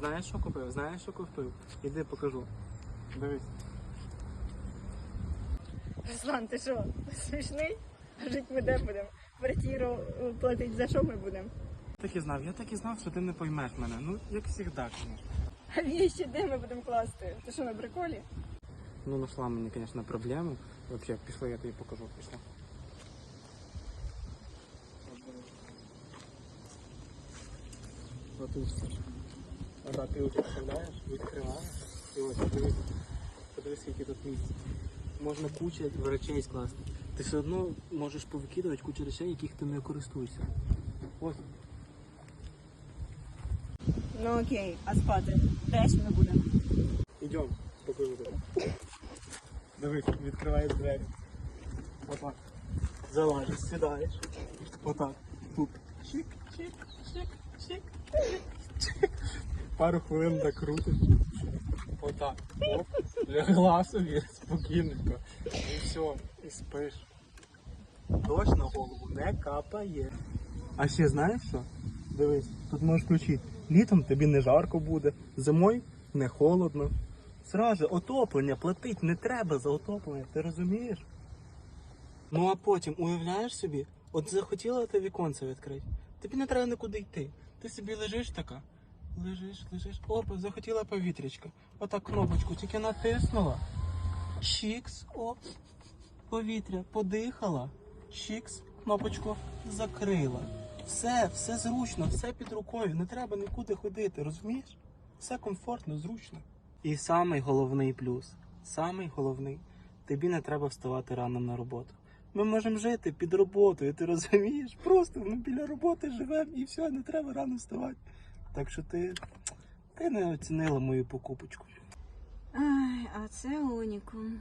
Знаєш, що купив? Знаєш, що купив? Іди покажу. Дивись. Руслан, ти що, смішний? Жить ми де будемо? Квартиру е, платить за що ми будемо? Так і знав, я так і знав, що ти не поймеш мене. Ну, як завжди, звісно. А віщі де ми будемо класти? Ти що на приколі? Ну, знайшла мені, звісно, проблему. Взагалі, пішли, я тобі покажу. Пішли. Отут все. Ти от вставляєш, відкриваєш. І ось подивись, подивись, скільки тут місця. Можна кучу речей скласти. Ти все одно можеш повикидувати кучу речей, яких ти не користуєшся. Ось. Ну окей, а спати? Де ж ми будемо? Ідем, покажу тобі. Дивись, відкриваєш двері. Отак. Залазиш, сідаєш. Отак. Тут. Чик, чик, чик, чик, чик. Пару хвилин так. Отак. Оп. Лягла собі спокійненько. І все, і спиш. Дощ на голову не капає. А ще знаєш що? Дивись, тут можеш включити. Літом тобі не жарко буде, зимою не холодно. Зразу отоплення платить не треба за отоплення, ти розумієш? Ну а потім уявляєш собі, от захотіла ти віконце відкрити. Тобі не треба нікуди йти. Ти собі лежиш така. Лежиш, лежиш. Опа, захотіла повітрячка. Отак кнопочку тільки натиснула. Чікс, оп, повітря, подихала. Чікс, кнопочку закрила. Все, все зручно, все під рукою. Не треба нікуди ходити, розумієш? Все комфортно, зручно. І самий головний плюс, самий головний, тобі не треба вставати рано на роботу. Ми можемо жити під роботою, ти розумієш? Просто ми біля роботи живемо і все, не треба рано вставати. Так що ти, ти не оцінила мою покупочку. Ай, а це унікум.